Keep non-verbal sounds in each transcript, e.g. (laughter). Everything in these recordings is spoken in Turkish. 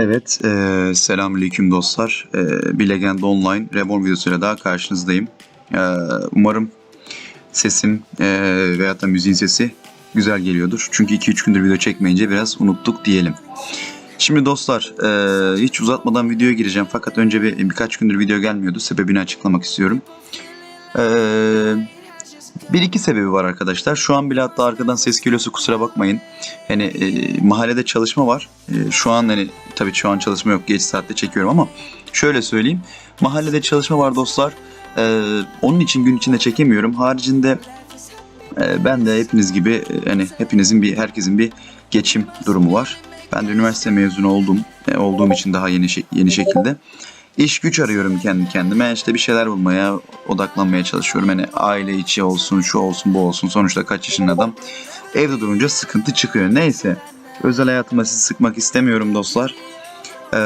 Evet, e, selamünaleyküm dostlar. E, bir Legend Online Reborn videosuyla daha karşınızdayım. E, umarım sesim e, veyahut da müziğin sesi güzel geliyordur. Çünkü 2-3 gündür video çekmeyince biraz unuttuk diyelim. Şimdi dostlar, e, hiç uzatmadan videoya gireceğim. Fakat önce bir birkaç gündür video gelmiyordu. Sebebini açıklamak istiyorum. Eee... Bir iki sebebi var arkadaşlar. Şu an bile hatta arkadan ses geliyorsa kusura bakmayın. Hani e, mahallede çalışma var. E, şu an hani tabii şu an çalışma yok. Geç saatte çekiyorum ama şöyle söyleyeyim. Mahallede çalışma var dostlar. E, onun için gün içinde çekemiyorum. Haricinde e, ben de hepiniz gibi e, hani hepinizin bir herkesin bir geçim durumu var. Ben de üniversite mezunu oldum. E, olduğum için daha yeni yeni şekilde. İş güç arıyorum kendi kendime. İşte bir şeyler bulmaya, odaklanmaya çalışıyorum. Hani aile içi olsun, şu olsun, bu olsun. Sonuçta kaç yaşında adam. Evde durunca sıkıntı çıkıyor. Neyse. Özel hayatıma sizi sıkmak istemiyorum dostlar. Ee,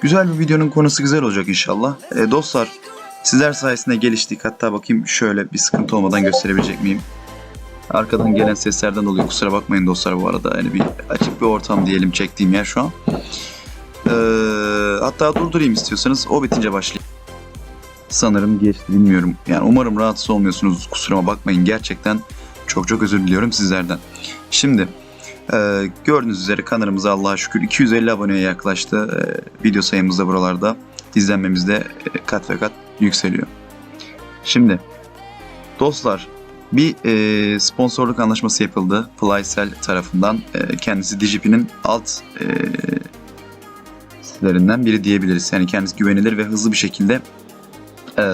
güzel bir videonun konusu güzel olacak inşallah. Ee, dostlar sizler sayesinde geliştik. Hatta bakayım şöyle bir sıkıntı olmadan gösterebilecek miyim? Arkadan gelen seslerden dolayı kusura bakmayın dostlar bu arada. Yani bir açık bir ortam diyelim çektiğim yer şu an. Ee, hatta durdurayım istiyorsanız o bitince başlayayım. Sanırım geçti bilmiyorum. Yani umarım rahatsız olmuyorsunuz. Kusuruma bakmayın. Gerçekten çok çok özür diliyorum sizlerden. Şimdi e, gördüğünüz üzere kanalımıza Allah'a şükür 250 aboneye yaklaştı. E, video sayımız da buralarda. İzlenmemiz de e, kat ve kat yükseliyor. Şimdi dostlar bir e, sponsorluk anlaşması yapıldı Flycell tarafından. E, kendisi Digipi'nin alt e, sitelerinden biri diyebiliriz. Yani kendisi güvenilir ve hızlı bir şekilde eee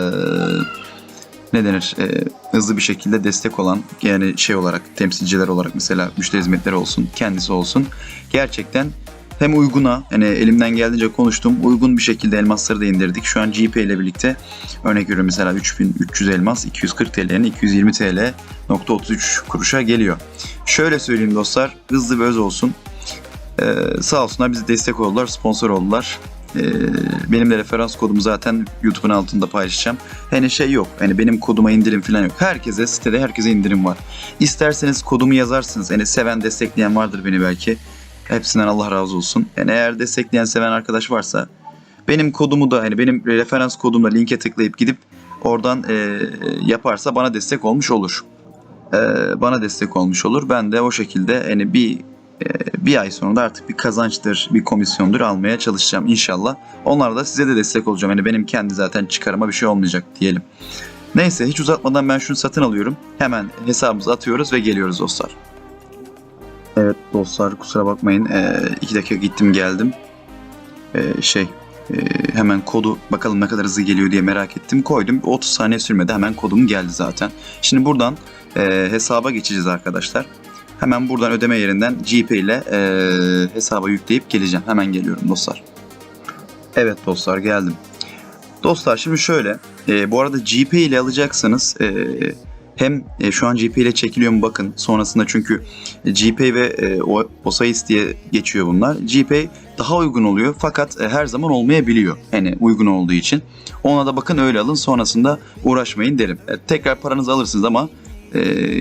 ne denir eee, hızlı bir şekilde destek olan yani şey olarak temsilciler olarak mesela müşteri hizmetleri olsun kendisi olsun gerçekten hem uyguna yani elimden geldiğince konuştum uygun bir şekilde elmasları da indirdik. Şu an GP ile birlikte örnek veriyorum mesela 3300 elmas 240 TL'nin 220 TL nokta 33 kuruşa geliyor. Şöyle söyleyeyim dostlar hızlı ve öz olsun. Ee, sağ olsunlar bize destek oldular, sponsor oldular. Ee, benim de referans kodumu zaten YouTube'un altında paylaşacağım. Hani şey yok, hani benim koduma indirim falan yok. Herkese, sitede herkese indirim var. İsterseniz kodumu yazarsınız. Hani seven, destekleyen vardır beni belki. Hepsinden Allah razı olsun. Yani eğer destekleyen, seven arkadaş varsa benim kodumu da hani benim referans kodumla linke tıklayıp gidip oradan e, yaparsa bana destek olmuş olur. E, bana destek olmuş olur. Ben de o şekilde hani bir bir ay sonunda artık bir kazançtır, bir komisyondur almaya çalışacağım inşallah. Onlar da size de destek olacağım. Yani benim kendi zaten çıkarıma bir şey olmayacak diyelim. Neyse hiç uzatmadan ben şunu satın alıyorum. Hemen hesabımızı atıyoruz ve geliyoruz dostlar. Evet dostlar kusura bakmayın. E, iki dakika gittim geldim. E, şey e, hemen kodu bakalım ne kadar hızlı geliyor diye merak ettim. Koydum 30 saniye sürmedi hemen kodum geldi zaten. Şimdi buradan e, hesaba geçeceğiz arkadaşlar. Hemen buradan ödeme yerinden GP ile e, hesaba yükleyip geleceğim. Hemen geliyorum dostlar. Evet dostlar geldim. Dostlar şimdi şöyle. e, bu arada GP ile alacaksanız e, hem e, şu an GP ile çekiliyor mu bakın. Sonrasında çünkü GP ve e, OSAIS diye geçiyor bunlar. GP daha uygun oluyor fakat e, her zaman olmayabiliyor. Yani uygun olduğu için. Ona da bakın öyle alın. Sonrasında uğraşmayın derim. E, tekrar paranızı alırsınız ama e,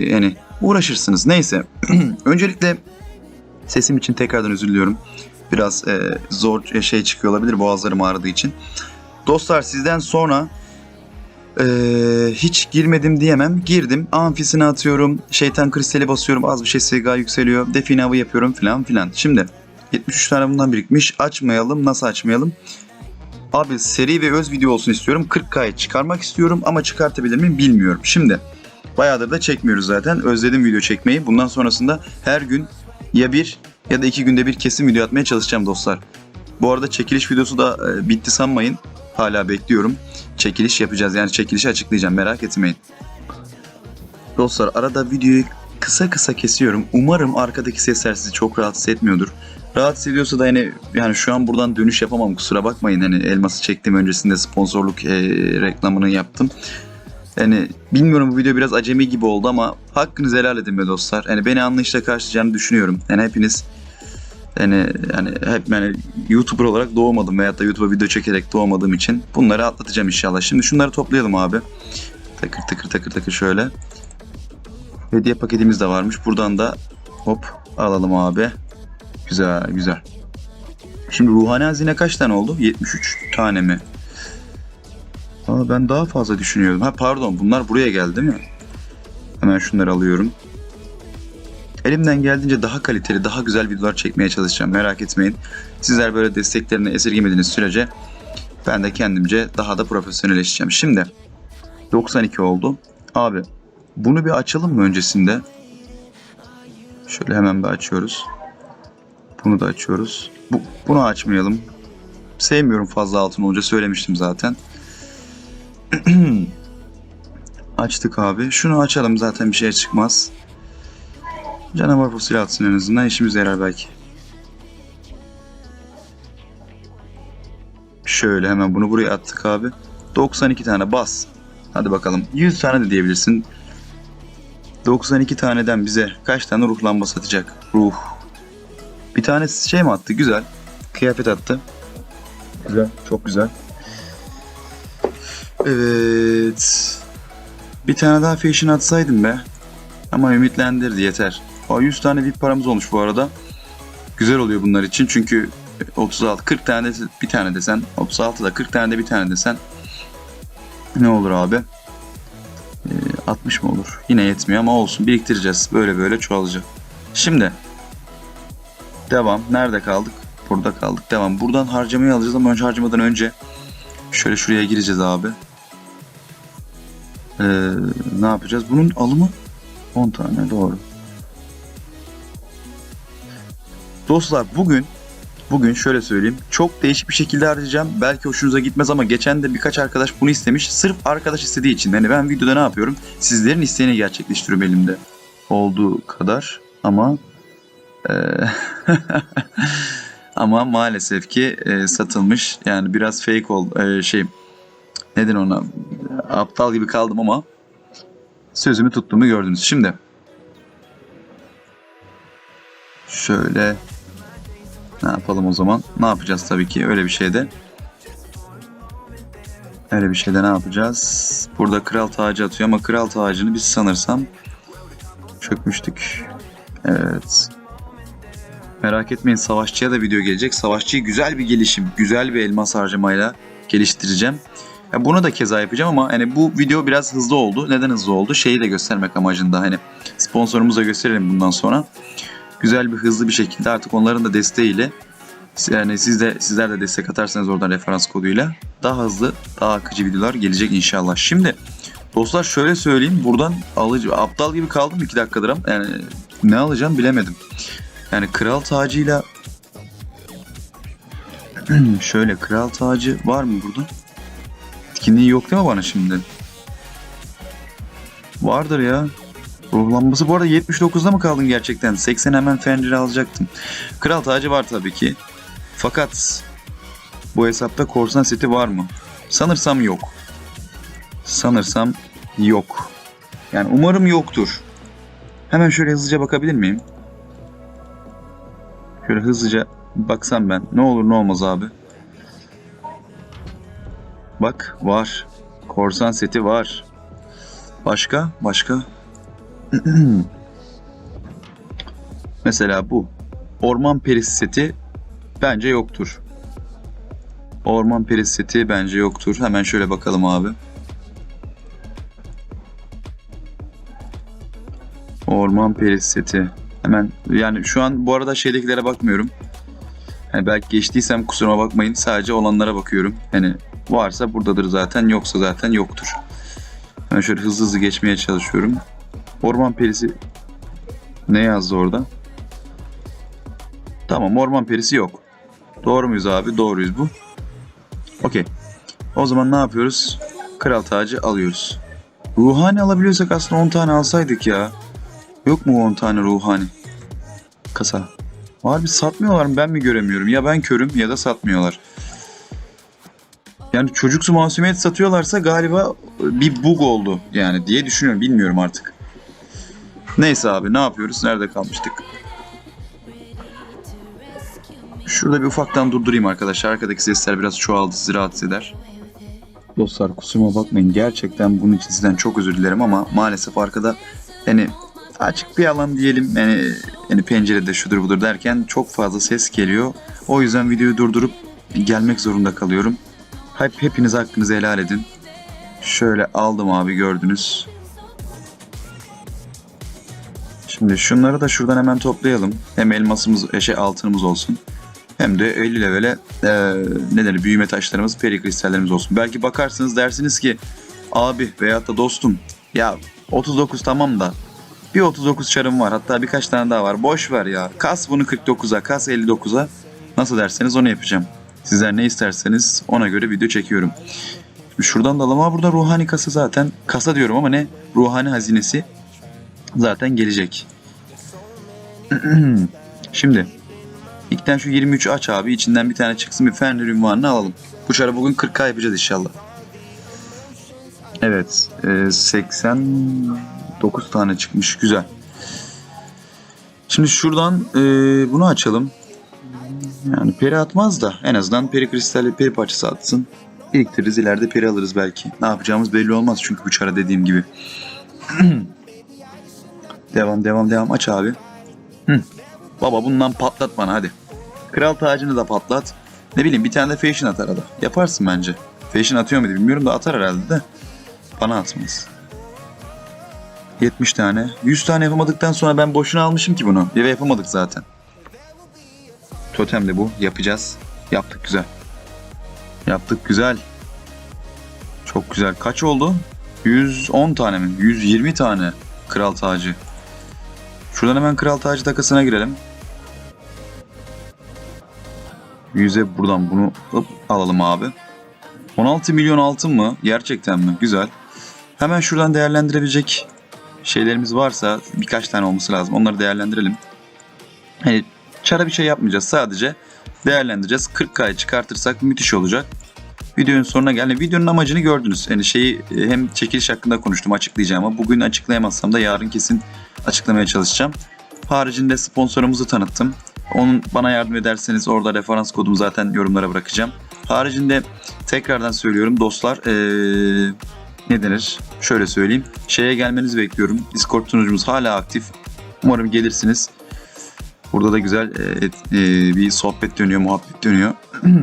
yani uğraşırsınız. Neyse. (clears throat) Öncelikle sesim için tekrardan özür diliyorum. Biraz e, zor şey çıkıyor olabilir boğazlarım ağrıdığı için. Dostlar sizden sonra e, hiç girmedim diyemem. Girdim. Amfisini atıyorum. Şeytan kristali basıyorum. Az bir şey SG yükseliyor. Define yapıyorum filan filan. Şimdi 73 tane bundan birikmiş. Açmayalım. Nasıl açmayalım? Abi seri ve öz video olsun istiyorum. 40K'yı çıkarmak istiyorum ama çıkartabilir miyim bilmiyorum. Şimdi Bayağıdır da çekmiyoruz zaten. Özledim video çekmeyi. Bundan sonrasında her gün ya bir ya da iki günde bir kesin video atmaya çalışacağım dostlar. Bu arada çekiliş videosu da e, bitti sanmayın. Hala bekliyorum. Çekiliş yapacağız. Yani çekilişi açıklayacağım. Merak etmeyin. Dostlar arada videoyu kısa kısa kesiyorum. Umarım arkadaki sesler sizi çok rahatsız etmiyordur. Rahatsız ediyorsa da hani yani şu an buradan dönüş yapamam kusura bakmayın. Hani elması çektim öncesinde sponsorluk e, reklamını yaptım. Yani bilmiyorum bu video biraz acemi gibi oldu ama hakkınızı helal edin be dostlar. Yani beni anlayışla karşılayacağını düşünüyorum. Yani hepiniz yani yani hep yani YouTuber olarak doğmadım veyahut da YouTube'a video çekerek doğmadığım için bunları atlatacağım inşallah. Şimdi şunları toplayalım abi. Takır takır takır takır şöyle. Hediye paketimiz de varmış. Buradan da hop alalım abi. Güzel güzel. Şimdi ruhani hazine kaç tane oldu? 73 tane mi? Aa, ben daha fazla düşünüyordum. Ha pardon bunlar buraya geldi mi? Hemen şunları alıyorum. Elimden geldiğince daha kaliteli, daha güzel videolar çekmeye çalışacağım. Merak etmeyin. Sizler böyle desteklerini esirgemediğiniz sürece ben de kendimce daha da profesyonelleşeceğim. Şimdi 92 oldu. Abi bunu bir açalım mı öncesinde? Şöyle hemen bir açıyoruz. Bunu da açıyoruz. Bu, bunu açmayalım. Sevmiyorum fazla altın olunca söylemiştim zaten. (clears throat) Açtık abi. Şunu açalım zaten bir şey çıkmaz. Canavar fosili atsın en azından işimize yarar belki. Şöyle hemen bunu buraya attık abi. 92 tane bas. Hadi bakalım. 100 tane de diyebilirsin. 92 taneden bize kaç tane ruh lambası atacak? Ruh. Bir tane şey mi attı? Güzel. Kıyafet attı. Güzel. Çok güzel. Evet. Bir tane daha fashion atsaydım be. Ama ümitlendirdi yeter. Aa, 100 tane VIP paramız olmuş bu arada. Güzel oluyor bunlar için çünkü 36 40 tane de bir tane desen 36 da 40 tane de bir tane desen ne olur abi? Ee, 60 mı olur? Yine yetmiyor ama olsun biriktireceğiz. Böyle böyle çoğalacak. Şimdi devam. Nerede kaldık? Burada kaldık. Devam. Buradan harcamayı alacağız ama önce harcamadan önce şöyle şuraya gireceğiz abi. Ee, ne yapacağız? Bunun alımı 10 tane doğru. Dostlar bugün bugün şöyle söyleyeyim. Çok değişik bir şekilde harcayacağım. Belki hoşunuza gitmez ama geçen de birkaç arkadaş bunu istemiş. Sırf arkadaş istediği için. Yani ben videoda ne yapıyorum? Sizlerin isteğini gerçekleştiriyorum elimde. Olduğu kadar ama eee, (laughs) ama maalesef ki eee, satılmış. Yani biraz fake oldu. Eee, şey neden ona aptal gibi kaldım ama sözümü tuttuğumu gördünüz. Şimdi şöyle ne yapalım o zaman? Ne yapacağız tabii ki öyle bir şeyde. Öyle bir şeyde ne yapacağız? Burada kral tacı atıyor ama kral tacını biz sanırsam çökmüştük. Evet. Merak etmeyin savaşçıya da video gelecek. Savaşçıyı güzel bir gelişim, güzel bir elmas harcamayla geliştireceğim. Ya bunu da keza yapacağım ama hani bu video biraz hızlı oldu. Neden hızlı oldu? Şeyi de göstermek amacında hani sponsorumuza gösterelim bundan sonra. Güzel bir hızlı bir şekilde artık onların da desteğiyle yani siz de sizler de destek atarsanız oradan referans koduyla daha hızlı, daha akıcı videolar gelecek inşallah. Şimdi dostlar şöyle söyleyeyim buradan alıcı aptal gibi kaldım 2 dakikadır ama yani ne alacağım bilemedim. Yani kral tacıyla (clears throat) şöyle kral tacı var mı burada? Etkinliği yok değil mi bana şimdi? Vardır ya. Ruh lambası bu arada 79'da mı kaldın gerçekten? 80 hemen Fenrir'i alacaktım. Kral tacı var tabii ki. Fakat bu hesapta korsan seti var mı? Sanırsam yok. Sanırsam yok. Yani umarım yoktur. Hemen şöyle hızlıca bakabilir miyim? Şöyle hızlıca baksam ben. Ne olur ne olmaz abi. Bak var. Korsan seti var. Başka? Başka? (clears throat) Mesela bu. Orman perisi seti bence yoktur. Orman perisi seti bence yoktur. Hemen şöyle bakalım abi. Orman perisi seti. Hemen yani şu an bu arada şeydekilere bakmıyorum. Yani belki geçtiysem kusuruma bakmayın. Sadece olanlara bakıyorum. Yani varsa buradadır zaten. Yoksa zaten yoktur. Ben şöyle hızlı hızlı geçmeye çalışıyorum. Orman perisi ne yazdı orada? Tamam orman perisi yok. Doğru muyuz abi? Doğruyuz bu. Okey. O zaman ne yapıyoruz? Kral tacı alıyoruz. Ruhani alabiliyorsak aslında 10 tane alsaydık ya. Yok mu 10 tane ruhani? Kasa. Harbi satmıyorlar mı ben mi göremiyorum? Ya ben körüm ya da satmıyorlar. Yani çocuksu masumiyet satıyorlarsa galiba bir bug oldu yani diye düşünüyorum. Bilmiyorum artık. Neyse abi ne yapıyoruz? Nerede kalmıştık? Şurada bir ufaktan durdurayım arkadaşlar. Arkadaki sesler biraz çoğaldı sizi rahatsız eder. Dostlar kusuruma bakmayın. Gerçekten bunun için sizden çok özür dilerim ama maalesef arkada yani açık bir alan diyelim yani, yani pencerede şudur budur derken çok fazla ses geliyor. O yüzden videoyu durdurup gelmek zorunda kalıyorum. Hep hepiniz hakkınızı helal edin. Şöyle aldım abi gördünüz. Şimdi şunları da şuradan hemen toplayalım. Hem elmasımız, e, şey altınımız olsun. Hem de 50 levele e, ne denir büyüme taşlarımız, peri kristallerimiz olsun. Belki bakarsınız dersiniz ki abi veyahut da dostum ya 39 tamam da bir 39 çarım var hatta birkaç tane daha var. Boş ver ya. Kas bunu 49'a, kas 59'a. Nasıl derseniz onu yapacağım. Sizler ne isterseniz ona göre video çekiyorum. Şuradan da alalım burada ruhani kasa zaten. Kasa diyorum ama ne? Ruhani hazinesi zaten gelecek. (clears throat) Şimdi ilkten şu 23'ü aç abi. içinden bir tane çıksın bir Fenrir ünvanını alalım. Bu çarı bugün 40k yapacağız inşallah. Evet. e, 89 tane çıkmış. Güzel. Şimdi şuradan e, bunu açalım. Yani peri atmaz da en azından peri kristalli peri parçası atsın. Biriktiririz ileride peri alırız belki. Ne yapacağımız belli olmaz çünkü bu çara dediğim gibi. (clears throat) devam devam devam aç abi. Baba bundan patlat bana hadi. Kral tacını da patlat. Ne bileyim bir tane de fashion at arada. Yaparsın bence. Fashion atıyor muydu bilmiyorum da atar herhalde de. Bana atmaz. 70 tane. 100 tane yapamadıktan sonra ben boşuna almışım ki bunu. Ve yapamadık zaten. Totem de bu. Yapacağız. Yaptık güzel. Yaptık güzel. Çok güzel. Kaç oldu? 110 tane mi? 120 tane kral tacı. Şuradan hemen kral tacı takasına girelim. 100'e buradan bunu hop, alalım abi. 16 milyon altın mı? Gerçekten mi? Güzel. Hemen şuradan değerlendirebilecek şeylerimiz varsa birkaç tane olması lazım. Onları değerlendirelim. Hani çara bir şey yapmayacağız. Sadece değerlendireceğiz. 40K'yı çıkartırsak müthiş olacak. Videonun sonuna geldi. Videonun amacını gördünüz. Yani şeyi e, hem çekiliş hakkında konuştum açıklayacağım ama bugün açıklayamazsam da yarın kesin açıklamaya çalışacağım. Haricinde sponsorumuzu tanıttım. Onun bana yardım ederseniz orada referans kodumu zaten yorumlara bırakacağım. Haricinde tekrardan söylüyorum dostlar ee, ne denir? Şöyle söyleyeyim. Şeye gelmenizi bekliyorum. Discord sunucumuz hala aktif. Umarım gelirsiniz. Burada da güzel e, e, bir sohbet dönüyor, muhabbet dönüyor. (clears throat)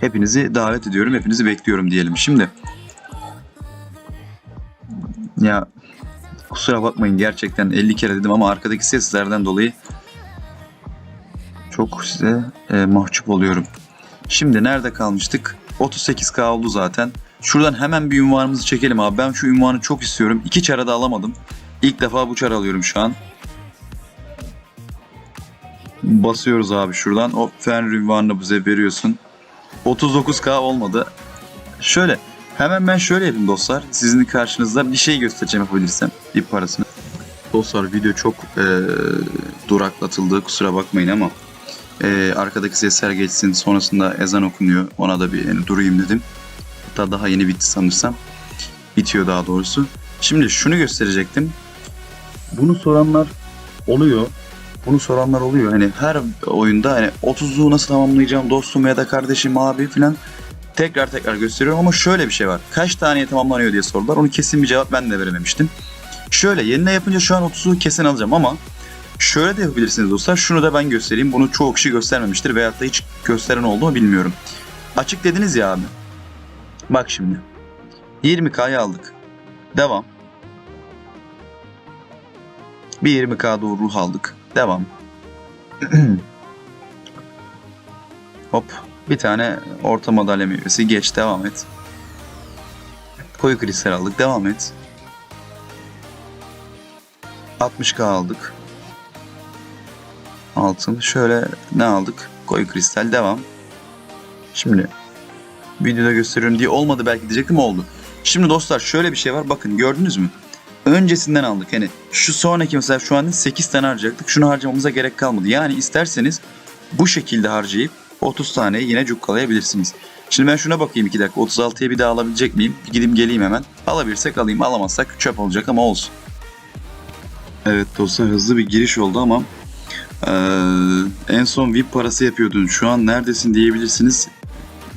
Hepinizi davet ediyorum, hepinizi bekliyorum diyelim. Şimdi ya kusura bakmayın gerçekten 50 kere dedim ama arkadaki seslerden dolayı çok size e, mahcup oluyorum. Şimdi nerede kalmıştık? 38k oldu zaten. Şuradan hemen bir ünvanımızı çekelim abi. Ben şu ünvanı çok istiyorum. İki çara da alamadım. İlk defa bu çar alıyorum şu an. Basıyoruz abi şuradan. O Fenrir ünvanını bize veriyorsun. 39k olmadı. Şöyle hemen ben şöyle yapayım dostlar. Sizin karşınızda bir şey göstereceğim yapabilirsem. Bir parasını. Dostlar video çok e, duraklatıldı. Kusura bakmayın ama e, arkadaki sesler geçsin. Sonrasında ezan okunuyor. Ona da bir yani durayım dedim. Hatta daha yeni bitti sanırsam. Bitiyor daha doğrusu. Şimdi şunu gösterecektim. Bunu soranlar oluyor. Bunu soranlar oluyor. Hani her oyunda hani 30'luğu nasıl tamamlayacağım dostum ya da kardeşim abi falan tekrar tekrar gösteriyorum ama şöyle bir şey var. Kaç taneye tamamlanıyor diye sordular. Onu kesin bir cevap ben de verememiştim. Şöyle yenile yapınca şu an 30'u kesin alacağım ama şöyle de yapabilirsiniz dostlar. Şunu da ben göstereyim. Bunu çoğu kişi göstermemiştir veyahut da hiç gösteren oldu mu bilmiyorum. Açık dediniz ya abi. Bak şimdi. 20K'yı aldık. Devam. Bir 20K doğru aldık. Devam. (clears throat) Hop. Bir tane orta madalya meyvesi. Geç. Devam et. Koyu kristal aldık. Devam et. 60k aldık. Altın. Şöyle ne aldık? Koyu kristal. Devam. Şimdi videoda gösteriyorum diye olmadı belki diyecektim oldu. Şimdi dostlar şöyle bir şey var. Bakın gördünüz mü? Öncesinden aldık. Yani şu sonraki mesela şu an 8 tane harcayacaktık. Şunu harcamamıza gerek kalmadı. Yani isterseniz bu şekilde harcayıp 30 tane yine cukkalayabilirsiniz. Şimdi ben şuna bakayım 2 dakika. 36'ya bir daha alabilecek miyim? Bir gideyim geleyim hemen. Alabilirsek alayım. Alamazsak çöp olacak ama olsun. Evet dostlar hızlı bir giriş oldu ama ee, en son VIP parası yapıyordun. Şu an neredesin diyebilirsiniz.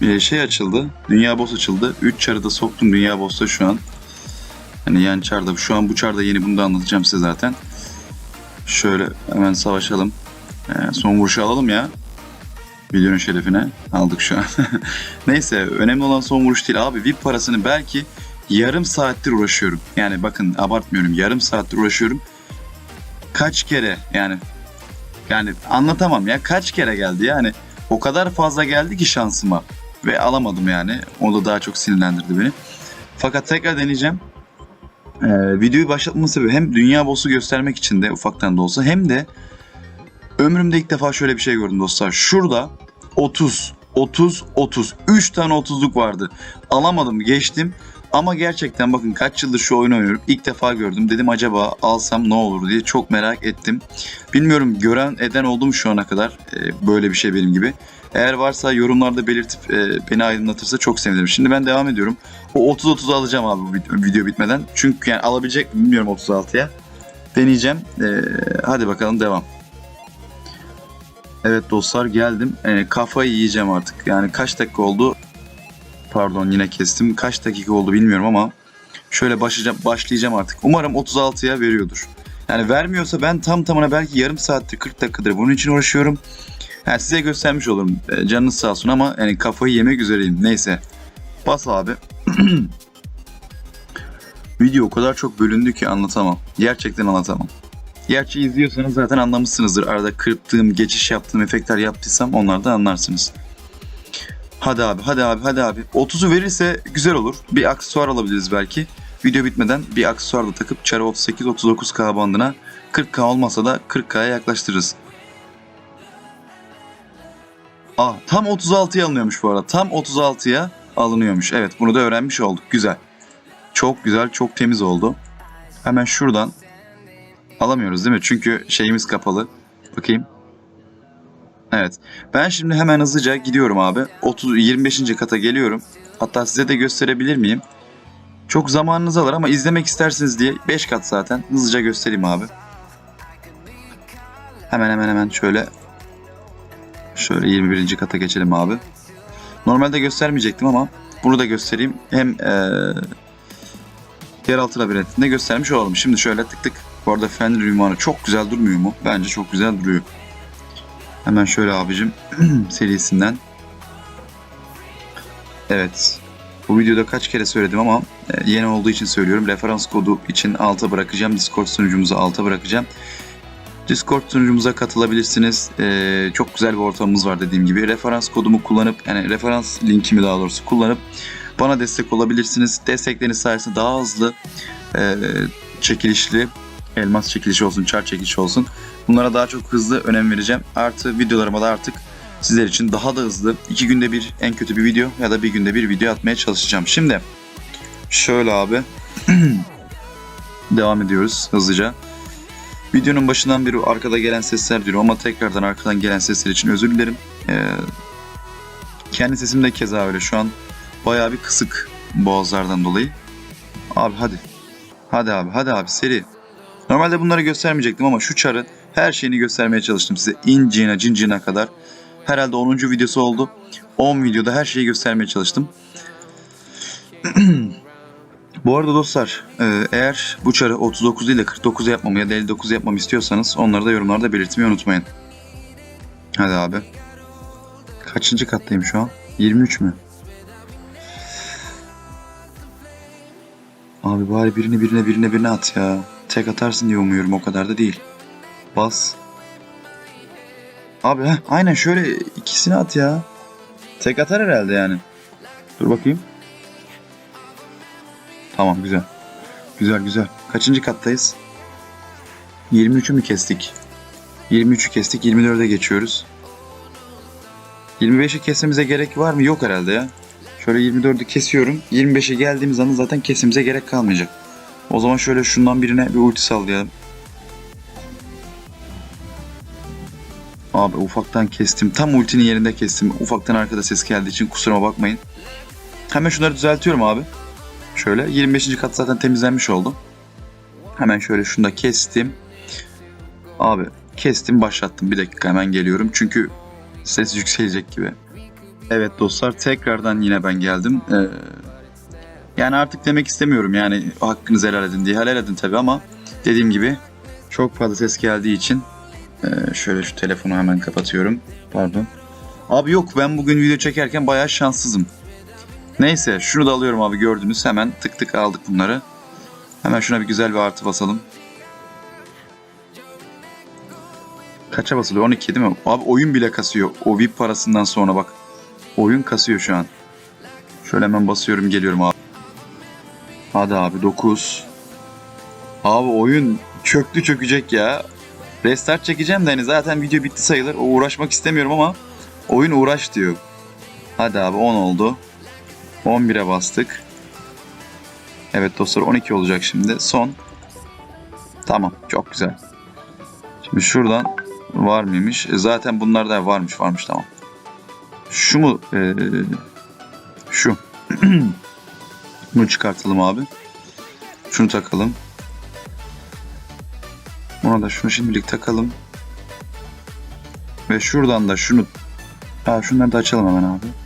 Ee, şey açıldı. Dünya boss açıldı. 3 çarı da soktum Dünya boss'ta şu an. Hani yan çarda şu an bu çarda yeni bunu da anlatacağım size zaten. Şöyle hemen savaşalım. Ee, son vuruşu alalım ya. Videonun şerefine aldık şu an. (laughs) Neyse önemli olan son vuruş değil. Abi VIP parasını belki yarım saattir uğraşıyorum. Yani bakın abartmıyorum. Yarım saattir uğraşıyorum. Kaç kere yani yani anlatamam ya kaç kere geldi yani o kadar fazla geldi ki şansıma ve alamadım yani. O da daha çok sinirlendirdi beni. Fakat tekrar deneyeceğim. Ee, videoyu başlatmamın sebebi hem dünya boss'u göstermek için de ufaktan da olsa hem de ömrümde ilk defa şöyle bir şey gördüm dostlar. Şurada 30, 30, 30. 3 tane 30'luk vardı. Alamadım, geçtim. Ama gerçekten bakın kaç yıldır şu oyunu oynuyorum. İlk defa gördüm. Dedim acaba alsam ne olur diye çok merak ettim. Bilmiyorum gören eden oldu mu şu ana kadar e, böyle bir şey benim gibi. Eğer varsa yorumlarda belirtip e, beni aydınlatırsa çok sevinirim. Şimdi ben devam ediyorum. O 30-30'u alacağım abi bu video, bitmeden. Çünkü yani alabilecek mi bilmiyorum 36'ya. Deneyeceğim. E, hadi bakalım devam. Evet dostlar geldim. E, kafayı yiyeceğim artık. Yani kaç dakika oldu? Pardon yine kestim. Kaç dakika oldu bilmiyorum ama şöyle başlayacağım, başlayacağım artık. Umarım 36'ya veriyordur. Yani vermiyorsa ben tam tamına belki yarım saattir 40 dakikadır bunun için uğraşıyorum. Yani size göstermiş olurum. E, canınız sağ olsun ama yani kafayı yemek üzereyim. Neyse. Bas abi. (clears throat) Video o kadar çok bölündü ki anlatamam. Gerçekten anlatamam. Gerçi izliyorsanız zaten anlamışsınızdır. Arada kırptığım, geçiş yaptığım efektler yaptıysam onlar da anlarsınız. Hadi abi, hadi abi, hadi abi. 30'u verirse güzel olur. Bir aksesuar alabiliriz belki. Video bitmeden bir aksesuar da takıp çarı 38-39k bandına 40k olmasa da 40k'ya yaklaştırırız. Aa, tam 36'ya alınıyormuş bu arada. Tam 36'ya alınıyormuş. Evet bunu da öğrenmiş olduk. Güzel. Çok güzel, çok temiz oldu. Hemen şuradan alamıyoruz değil mi? Çünkü şeyimiz kapalı. Bakayım. Evet. Ben şimdi hemen hızlıca gidiyorum abi. 30 25. kata geliyorum. Hatta size de gösterebilir miyim? Çok zamanınız alır ama izlemek istersiniz diye 5 kat zaten. Hızlıca göstereyim abi. Hemen hemen hemen şöyle şöyle 21. kata geçelim abi. Normalde göstermeyecektim ama bunu da göstereyim. Hem ee, yeraltı labirentinde göstermiş olalım. Şimdi şöyle tık tık. Bu arada Fenrir ünvanı çok güzel durmuyor mu? Bence çok güzel duruyor. Hemen şöyle abicim (clears throat) serisinden. Evet. Bu videoda kaç kere söyledim ama e, yeni olduğu için söylüyorum. Referans kodu için alta bırakacağım. Discord sunucumuzu alta bırakacağım. Discord sunucumuza katılabilirsiniz. Ee, çok güzel bir ortamımız var dediğim gibi. Referans kodumu kullanıp yani referans linkimi daha doğrusu kullanıp bana destek olabilirsiniz. Destekleriniz sayesinde daha hızlı e, çekilişli elmas çekilişi olsun, çar çekilişi olsun. Bunlara daha çok hızlı önem vereceğim. Artı videolarıma da artık sizler için daha da hızlı iki günde bir en kötü bir video ya da bir günde bir video atmaya çalışacağım. Şimdi şöyle abi (clears throat) devam ediyoruz hızlıca. Videonun başından beri arkada gelen sesler diyorum ama tekrardan arkadan gelen sesler için özür dilerim. Ee, kendi sesim de keza öyle şu an bayağı bir kısık boğazlardan dolayı. Abi hadi. Hadi abi hadi abi seri. Normalde bunları göstermeyecektim ama şu çarı her şeyini göstermeye çalıştım size. İnciğine cinciğine kadar. Herhalde 10. videosu oldu. 10 videoda her şeyi göstermeye çalıştım. (clears throat) bu arada dostlar e, eğer bu çarı 39 değil de 49 yapmamı ya da 59 yapmamı istiyorsanız onları da yorumlarda belirtmeyi unutmayın. Hadi abi. Kaçıncı kattayım şu an? 23 mü? Abi bari birini birine birine birine at ya. Tek atarsın diye umuyorum o kadar da değil. Bas. Abi heh, aynen şöyle ikisini at ya. Tek atar herhalde yani. Dur bakayım. Tamam güzel. Güzel güzel. Kaçıncı kattayız? 23'ü mü kestik? 23'ü kestik 24'e geçiyoruz. 25'i kesmemize gerek var mı? Yok herhalde ya. Şöyle 24'ü kesiyorum. 25'e geldiğimiz anda zaten kesimize gerek kalmayacak. O zaman şöyle şundan birine bir ulti sallayalım. Abi ufaktan kestim. Tam ultinin yerinde kestim. Ufaktan arkada ses geldiği için kusuruma bakmayın. Hemen şunları düzeltiyorum abi. Şöyle 25. kat zaten temizlenmiş oldu. Hemen şöyle şunu da kestim. Abi kestim başlattım. Bir dakika hemen geliyorum. Çünkü ses yükselecek gibi. Evet dostlar tekrardan yine ben geldim. Ee, yani artık demek istemiyorum yani hakkınızı helal edin diye. Helal edin tabi ama dediğim gibi çok fazla ses geldiği için e, şöyle şu telefonu hemen kapatıyorum. Pardon. Abi yok ben bugün video çekerken bayağı şanssızım. Neyse şunu da alıyorum abi gördünüz. Hemen tık tık aldık bunları. Hemen şuna bir güzel bir artı basalım. Kaça basılıyor? 12 değil mi? Abi oyun bile kasıyor. O VIP parasından sonra bak. Oyun kasıyor şu an. Şöyle hemen basıyorum geliyorum abi. Hadi abi 9. Abi oyun çöktü çökecek ya. Restart çekeceğim de hani zaten video bitti sayılır. O uğraşmak istemiyorum ama oyun uğraş diyor. Hadi abi 10 oldu. 11'e bastık. Evet dostlar 12 olacak şimdi. Son. Tamam çok güzel. Şimdi şuradan var mıymış? E, zaten bunlar da varmış varmış tamam. Şu mu? Ee, şu. (clears throat) Bunu çıkartalım abi. Şunu takalım. Buna da şunu şimdilik takalım. Ve şuradan da şunu... Aa, şunları da açalım hemen abi.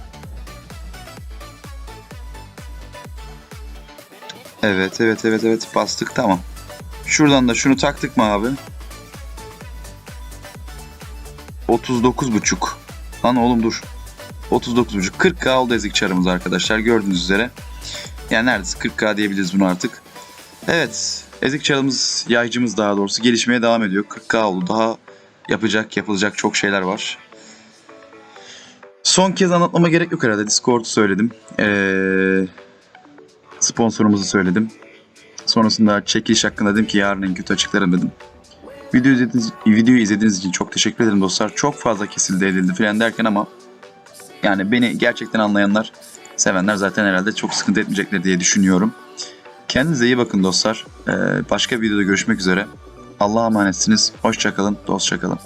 Evet, evet, evet, evet. Bastık, tamam. Şuradan da şunu taktık mı abi? 39,5. Lan oğlum dur. 39,5. 40k oldu ezik çarımız arkadaşlar. Gördüğünüz üzere. Yani neredeyse 40k diyebiliriz bunu artık. Evet. Ezik çarımız, yaycımız daha doğrusu gelişmeye devam ediyor. 40k oldu. Daha yapacak, yapılacak çok şeyler var. Son kez anlatmama gerek yok herhalde. Discord'u söyledim. Ee, sponsorumuzu söyledim. Sonrasında çekiliş hakkında dedim ki yarın en kötü açıklarım dedim. Video izlediğiniz, videoyu izlediğiniz için çok teşekkür ederim dostlar. Çok fazla kesildi edildi filan derken ama yani beni gerçekten anlayanlar, sevenler zaten herhalde çok sıkıntı etmeyecekler diye düşünüyorum. Kendinize iyi bakın dostlar. Ee, başka bir videoda görüşmek üzere. Allah'a emanetsiniz. Hoşçakalın, dostça kalın.